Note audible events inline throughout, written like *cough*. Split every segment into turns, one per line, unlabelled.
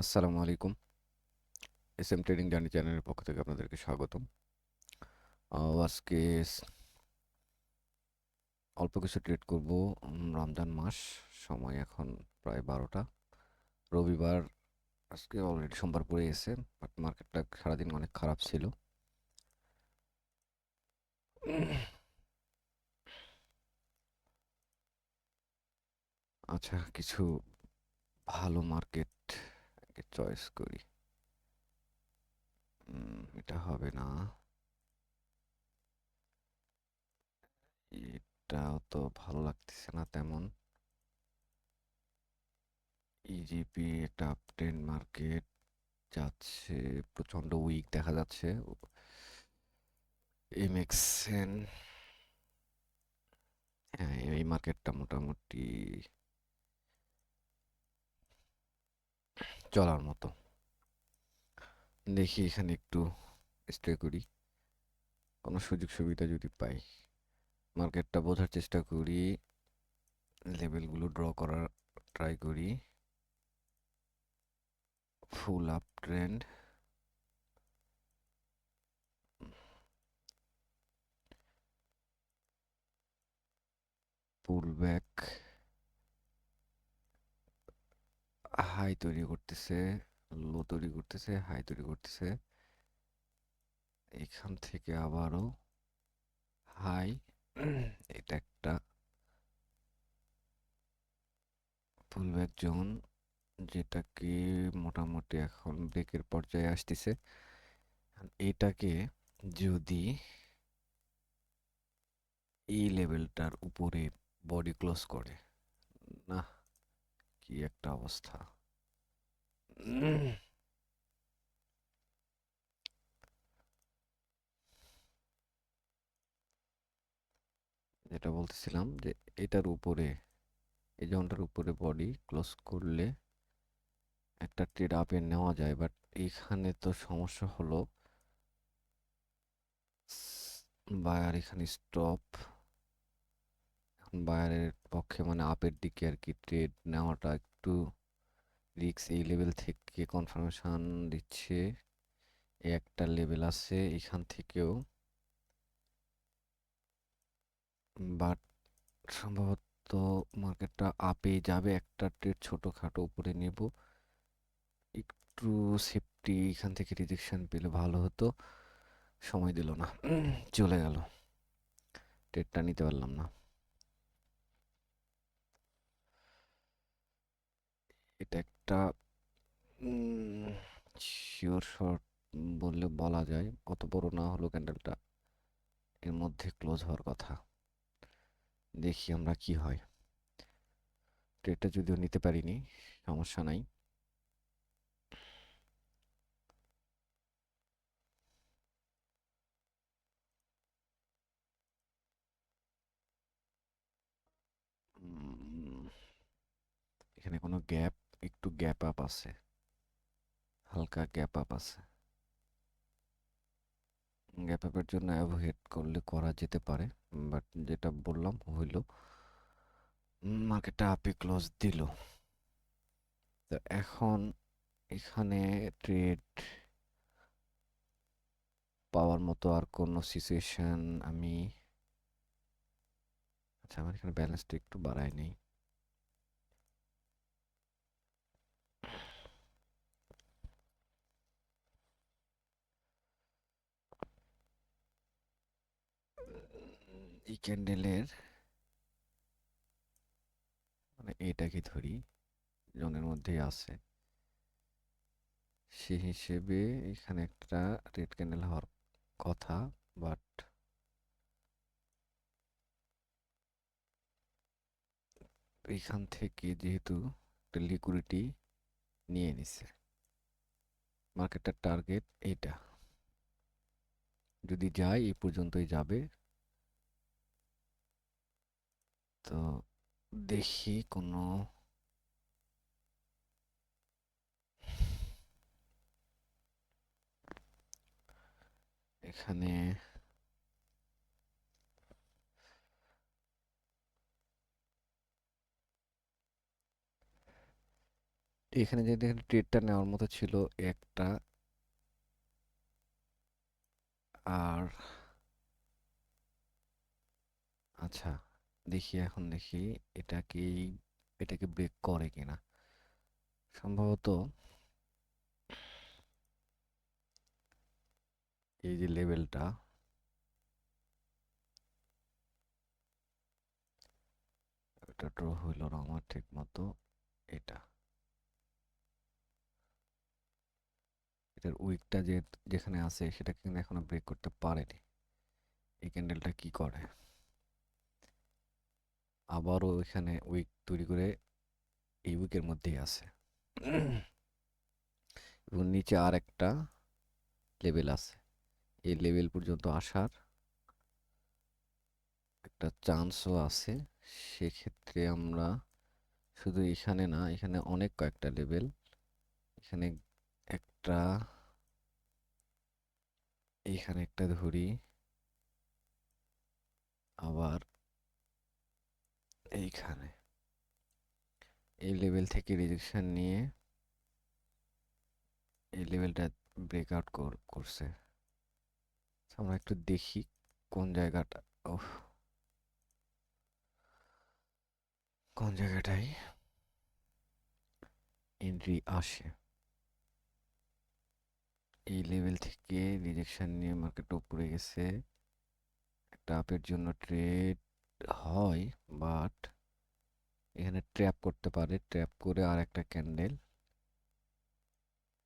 আসসালামু আলাইকুম। S M trading journey চ্যানেলের পক্ষ থেকে আপনাদেরকে স্বাগতম। আজকে অল্প কিছু ট্রেড করব রমজান মাস, সময় এখন প্রায় বারোটা। রবিবার, আজকে অলরেডি সোমবার পড়ে গেছে, বাট মার্কেটটা সারাদিন অনেক খারাপ ছিল। আচ্ছা কিছু ভালো মার্কেট চয়েস করি। এটা হবে না। এটাও তো ভালো লাগতেছে না তেমন। ইজিপি একটা আপট্রেন্ড মার্কেট যাচ্ছে প্রচণ্ড উইক দেখা যাচ্ছে। এমএক্সএন হ্যাঁ এই মার্কেটটা মোটামুটি চলার মতো। দেখি এখানে একটু স্টে করি। কোনো সুযোগ সুবিধা যদি পাই। মার্কেটটা বোঝার চেষ্টা করি। লেভেলগুলো ড্র করার ট্রাই করি। Full up trend pull back high তৈরি করতেছে, লো তৈরি করতেছে, হাই তৈরি করতেছে। এখান থেকে আবারও হাই, এটা একটা পুল ব্যাক জোন যেটাকে মোটামুটি এখন ব্রেকের পর্যায়ে আসতেছে। এটাকে যদি এই লেভেলটার উপরে বডি ক্লোজ করে কি একটা অবস্থা? যেটা বলতেছিলাম যে এটার উপরে, এই জোনটার উপরে বডি ক্লোজ করলে একটা ট্রেড আপে নেওয়া যায় বাট এখানে তো সমস্যা হলো বায়ার এখানে স্টপ বায়ারের পক্ষে মানে আপের দিকে আর কি ট্রেড নেওয়াটা একটু রিক্স এই লেভেল থেকে কনফার্মেশান দিচ্ছে। একটা লেভেল আছে এখান থেকেও। বাট সম্ভবত মার্কেটটা আপে যাবে, একটা ট্রেড ছোটোখাটো উপরে নেব। একটু সেফটি এখান থেকে রিজেকশন পেলে ভালো হতো। সময় দিল না। চলে গেল। ট্রেডটা নিতে পারলাম না। এটা একটা শিওর শর্ট বললে বলা যায়, অত বড় না হলো ক্যান্ডেলটা এর মধ্যে ক্লোজ হওয়ার কথা। দেখি আমরা কি হয়। ট্রেডটা যদিও নিতে পারিনি, সমস্যা নাই। এখানে কোনো গ্যাপ একটু গ্যাপ আপ আছে। হালকা গ্যাপ আপ আছে। গ্যাপ আপের জন্য অ্যাভয়েড করলে করা যেতে পারে বাট যেটা বললাম হইল মার্কেটটা আপে ক্লোজ দিল। তো এখন এখানে ট্রেড পাওয়ার মতো আর কোনো সিচুয়েশন আমি আচ্ছা আমার এখানে ব্যালেন্সটা একটু বাড়াই নেই। এই ক্যান্ডেলের মানে এটাকে ধরি, জনের মধ্যেই আছে। সে হিসেবে এখানে একটা রেড ক্যান্ডেল হওয়ার কথা বাট এখান থেকে যেহেতু একটা লিকুইডিটি নিয়ে নিছে। মার্কেটের টার্গেট এইটা যদি যায় এই পর্যন্তই যাবে। তো দেখি কোনো এখানে এখানে যে দেখেন ট্রেডটা নেওয়ার মতো ছিল একটা আর আচ্ছা দেখি এখন দেখি এটা কি এটাকে ব্রেক করে কিনা। সম্ভবত এই যে লেভেলটা এটা ড্র হইল না আমার ঠিক মতো, এটা। এটার উইকটা যে, যেখানে আছে সেটা কিন্তু এখনও ব্রেক করতে পারেনি। এই ক্যান্ডেলটা কি করে? আবারও এখানে উইক তৈরি করে এই উইকের মধ্যেই আছে। এবং নিচে আর একটা লেভেল আছে। এই লেভেল পর্যন্ত আসার একটা চান্সও আছে। সেক্ষেত্রে আমরা শুধু এখানে না, এখানে অনেক কয়েকটা লেভেল এখানে একটা এখানে একটা ধরি। আবার এইখানে। এই লেভেল থেকে রিজেকশন নিয়ে এই লেভেলটা ব্রেকআউট করছে। আমরা একটু দেখি কোন জায়গাটা ও কোন জায়গাটায় এন্ট্রি আসে। এই লেভেল থেকে রিজেকশন নিয়ে মার্কেট উপরে গেছে। একটা আপের জন্য ট্রেড হয় বাট এখানে ট্র্যাপ করতে পারে। ট্র্যাপ করে আর একটা ক্যান্ডেল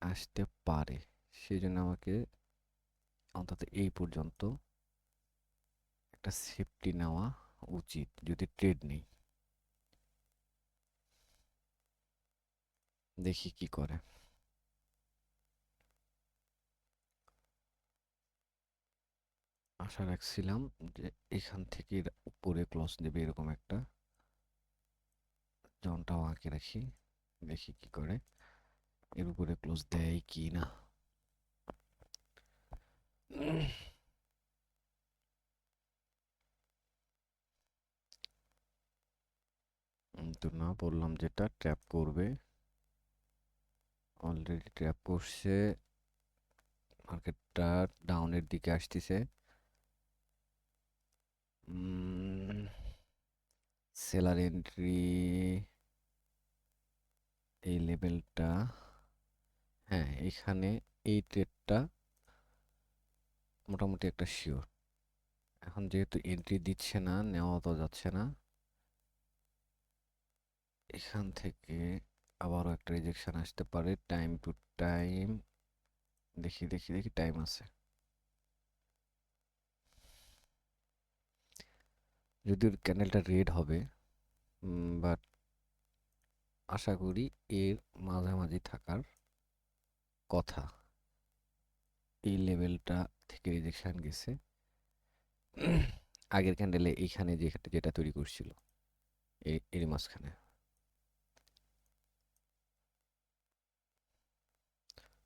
আসতে পারে। সেই জন্য আমাকে অন্তত এই পর্যন্ত একটা সেফটি নেওয়া উচিত, যদি ট্রেড নেই। দেখি কি করে। আশা রাখছিলাম যে এখান থেকে উপরে ক্লস দেবে এরকম একটা। জনটাও আঁকে রাখি, দেখি কি করে, এর উপরে ক্লোজ দেয় কি না। তো না, বললাম যেটা ট্র্যাপ করবে। অলরেডি ট্র্যাপ করছে মার্কেটটা ডাউনের দিকে আসতেছে। সেলার এন্ট্রি এই লেভেলটা হ্যাঁ এখানে এই ট্রেডটা মোটামুটি একটা শিওর এখন যেহেতু এন্ট্রি দিচ্ছে না, নেওয়া তো যাচ্ছে না, এখান থেকে আবারও একটা রিজেকশন আসতে পারে টাইম টু টাইম দেখি দেখি দেখি টাইম আছে। যদিও ক্যান্ডেলটা রেড হবে বাট আশা করি এর মাঝামাঝি থাকার কথা। এই লেভেলটা থেকে রিজেকশন গেছে। আগের ক্যান্ডেলে এইখানে যেটা তৈরি করছিল এর মাঝখানে।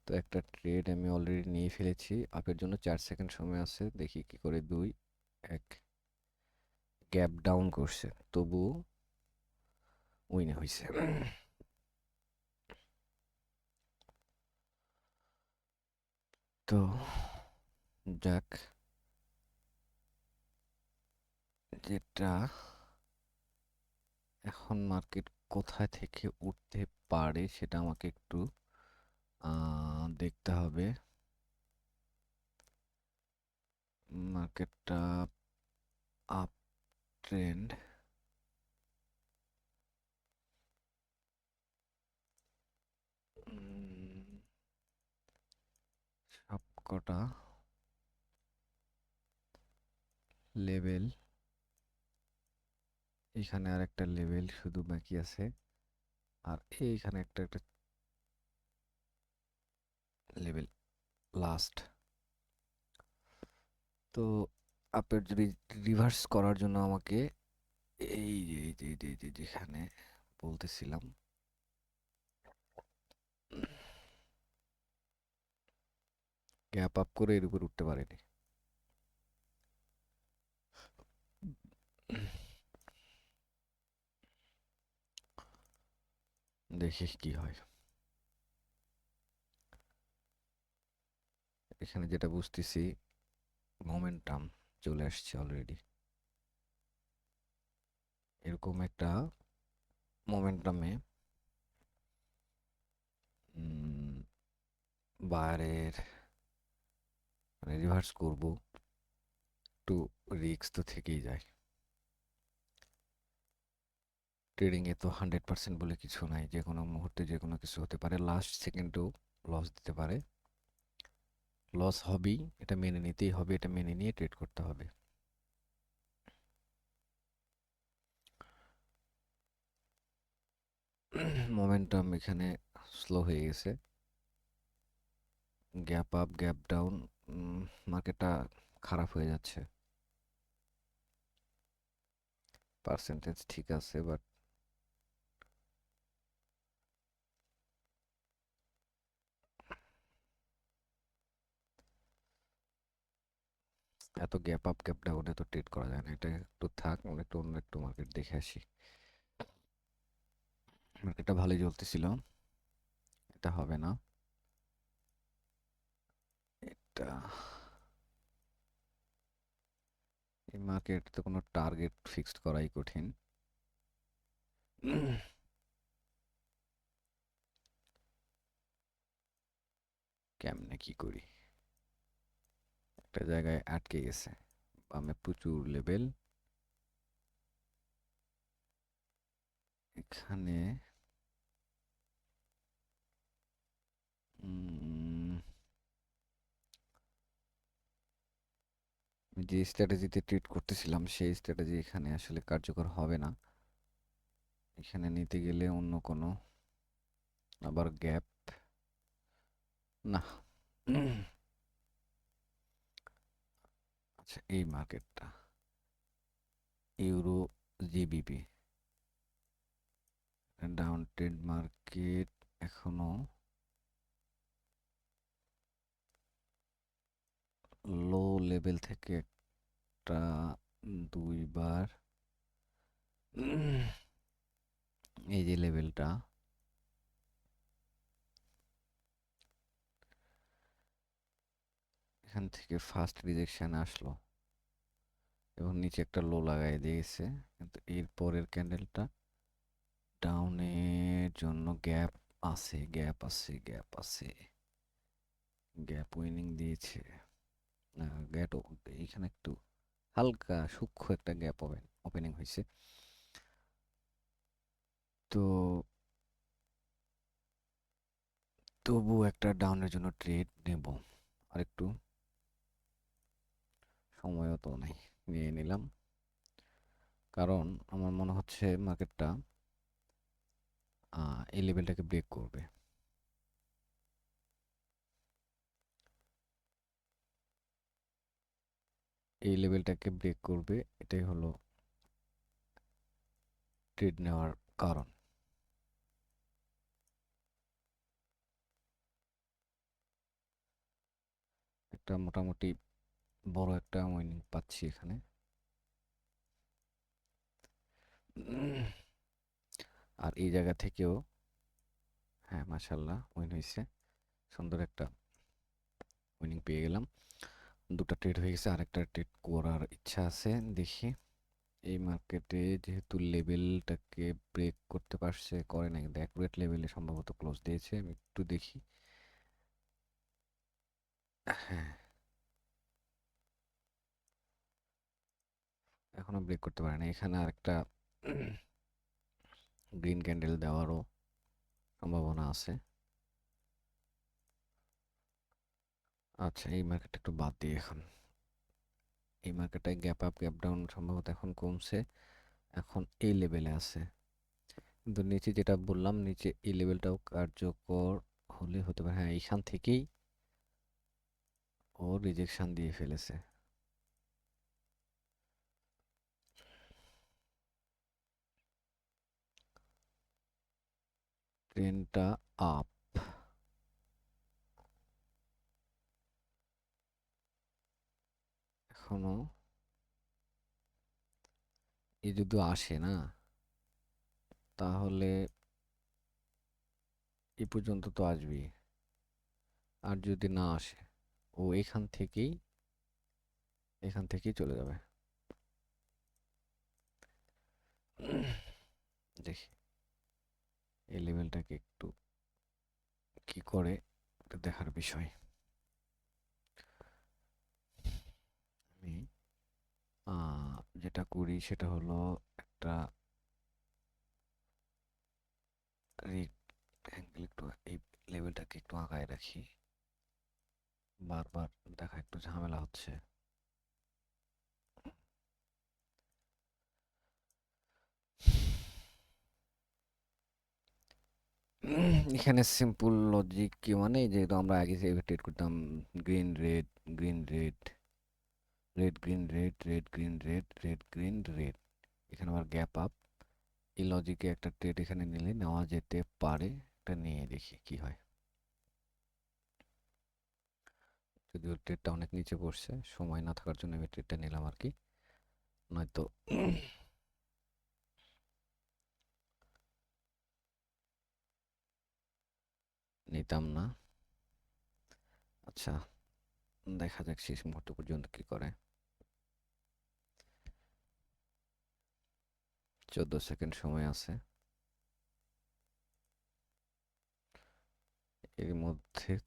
তো একটা ট্রেড আমি অলরেডি নিয়ে ফেলেছি। আপের জন্য চার সেকেন্ড সময় আছে। দেখি কি করে দুই, এক গ্যাপ ডাউন করছে। তবু উইনে হয়েছে তো যাক, যেটা এখন মার্কেট কোথায় থেকে উঠতে পারে সেটা আমাকে একটু দেখতে হবে। মার্কেটটা আপ ট্রেন্ড সবকটা লেভেল এখানে আর একটা লেভেল শুধু বাকি আছে। আর এইখানে একটা একটা লেভেল লাস্ট তো আপের যদি রিভার্স করার জন্য আমাকে এই যে যেখানে বলতেছিলাম গ্যাপ আপ করে এর উপর উঠতে পারেনি। দেখি কি হয়। এখানে যেটা বুঝতেছি মোমেন্টাম চলে আসছে অলরেডি এরকম একটা মোমেন্টামে বাইরের মানে রিভার্স করব। একটু রিস্ক তো থেকেই যায়। ট্রেডিংয়ে তো হান্ড্রেড পার্সেন্ট বলে কিছু নাই, যে কোনো মুহূর্তে যে কোনো কিছু হতে পারে লাস্ট সেকেন্ডেও লস দিতে পারে। লস হবেই, এটা মেনে নিতেই হবে, এটা মেনে নিয়ে ট্রেড করতে হবে। মোমেন্টাম এখানে স্লো হয়ে গেছে। গ্যাপ আপ গ্যাপ ডাউন মার্কেটটা খারাপ হয়ে যাচ্ছে। পার্সেন্টেজ ঠিক আছে বাট এত গ্যাপ আপ গ্যাপ ডাউনে তো ট্রেড করা যায় না। এটা একটু থাক, আমরা একটু অন্য একটু মার্কেট দেখে আসি। মার্কেটটা ভালোই চলতেছিল। এটা হবে না। এটা। এই মার্কেট কোনো টার্গেট ফিক্সড করাই কঠিন। কেমনে কি করি? একটা জায়গায় আটকে গেছে। বামে প্রচুর লেভেল এখানে যে স্ট্র্যাটেজিতে ট্রিট করতেছিলাম, সেই স্ট্র্যাটেজি এখানে আসলে কার্যকর হবে না। এখানে নিতে গেলে অন্য কোনো আবার গ্যাপ না। আচ্ছা এই মার্কেটটা euro GBP down trade market এখনও লো লেভেল থেকে একটা দুইবার *clears throat* এই যে লেভেলটা এখান থেকে ফার্স্ট রিজেকশন আসলো এবং নিচে একটা লো লাগাই দিয়েছে। কিন্তু এর ক্যান্ডেলটা ডাউনের জন্য গ্যাপ আছে গ্যাপ আছে গ্যাপ আছে। গ্যাপ উইনিং দিয়েছে। না গ্যাপ এখানে একটু হালকা সূক্ষ্ম একটা গ্যাপ হবে ওপেনিং হয়েছে। তো তবু একটা ডাউনের জন্য ট্রেড নেব। আর একটু সময়ও তো নাই, নিয়ে নিলাম। কারণ আমার মনে হচ্ছে মার্কেটটা এই লেভেলটাকে ব্রেক করবে। এই লেভেলটাকে ব্রেক করবে, এটাই হলো ট্রেড নেওয়ার কারণ। একটা মোটামুটি বড় একটা উইনিং পাচ্ছি এখানে। আর এই জায়গা থেকেও হ্যাঁ মাসাল্লাহ উইন হয়েছে। সুন্দর একটা উইনিং পেয়ে গেলাম। দুটা ট্রেড হয়ে গেছে, আরেকটা ট্রেড করার ইচ্ছা আছে, দেখি। এই মার্কেটে যেহেতু লেভেলটাকে ব্রেক করতে পারছে, করে না কিন্তু অ্যাকুরেট লেভেলে সম্ভবত ক্লোজ দিয়েছে, আমি একটু দেখি। হ্যাঁ। এখনও ব্রেক করতে পারে না এখানে আরেকটা *clears throat* গ্রিন ক্যান্ডেল দেওয়ারও সম্ভাবনা আছে। আচ্ছা এই মার্কেটটা একটু বাদ দিই এখন। এই মার্কেটে গ্যাপ আপ গ্যাপ ডাউন সম্ভবত এখন কমছে। এখন এই লেভেলে আছে। কিন্তু নিচে যেটা বললাম, নিচে এই লেভেলটাও কার্যকর হলে হতে পারে। হ্যাঁ এইখান থেকেই ও রিজেকশন দিয়ে ফেলেছে। ট্রেনটা আপ এখনও। এ যদি আসে না, তাহলে এ পর্যন্ত তো আসবেই। আর যদি না আসে, ও এখান থেকেই এখান থেকেই চলে যাবে। দেখি, এই লেভেলটাকে একটু কি করে দেখার বিষয় আমি আহ, যেটা করি সেটা হলো একটা একটু এই লেভেলটাকে একটু আগায় রাখি। বারবার দেখা একটু ঝামেলা হচ্ছে। এখানে সিম্পল লজিক কি মানে? যেহেতু আমরা আগে ট্রেড করতাম green red green red red green red red green red red green red এখানে আবার গ্যাপ আপ এই লজিকে একটা ট্রেড এখানে নিলে নেওয়া যেতে পারে। এটা নিয়ে দেখি কি হয়। যদিও ট্রেডটা অনেক নিচে পড়ছে, সময় না থাকার জন্য আমি ট্রেডটা নিলাম আর কি। নয়তো নিতাম না। আচ্ছা দেখা যাক শেষ মুহূর্ত পর্যন্ত কি করে। চোদ্দ সেকেন্ড সময় আছে। এর মধ্যে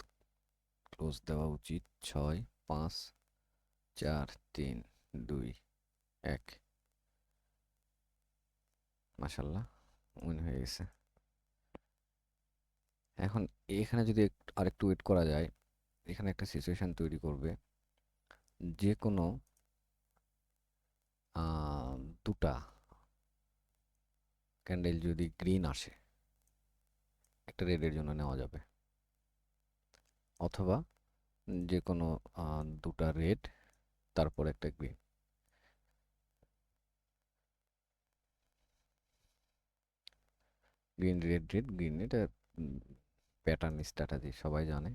ক্লোজ দেওয়া উচিত। ছয়, পাঁচ, চার, তিন, দুই, এক। মাসাল্লাহ মনে হয়ে গেছে। এখন এখানে যদি একটু- আরেকটু ওয়েট করা যায়, এখানে একটা সিচুয়েশন তৈরি করবে। যে কোনো দুটা ক্যান্ডেল যদি গ্রিন আসে, একটা রেডের জন্য নেওয়া যাবে। অথবা যে কোনো দুটা রেড তারপর একটা green green red red green এটা প্যাটার্ন স্ট্র্যাটাজি সবাই জানে।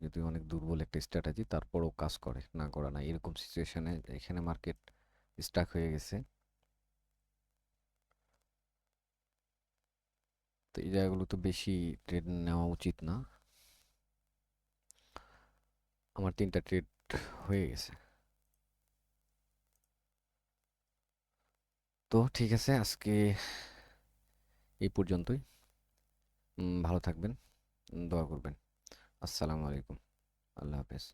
যদি অনেক দুর্বল একটা স্ট্র্যাটাজি তারপরও কাজ করে, না করা, না, এরকম সিচুয়েশানে এখানে মার্কেট স্টাক হয়ে গেছে। তো এই জায়গাগুলো তো বেশি ট্রেড নেওয়া উচিত না। আমার তিনটা ট্রেড হয়ে গেছে। তো ঠিক আছে, আজকে এই পর্যন্তই। ভালো থাকবেন, দোয়া করবেন। আসসালামু আলাইকুম, আল্লাহ হাফেজ।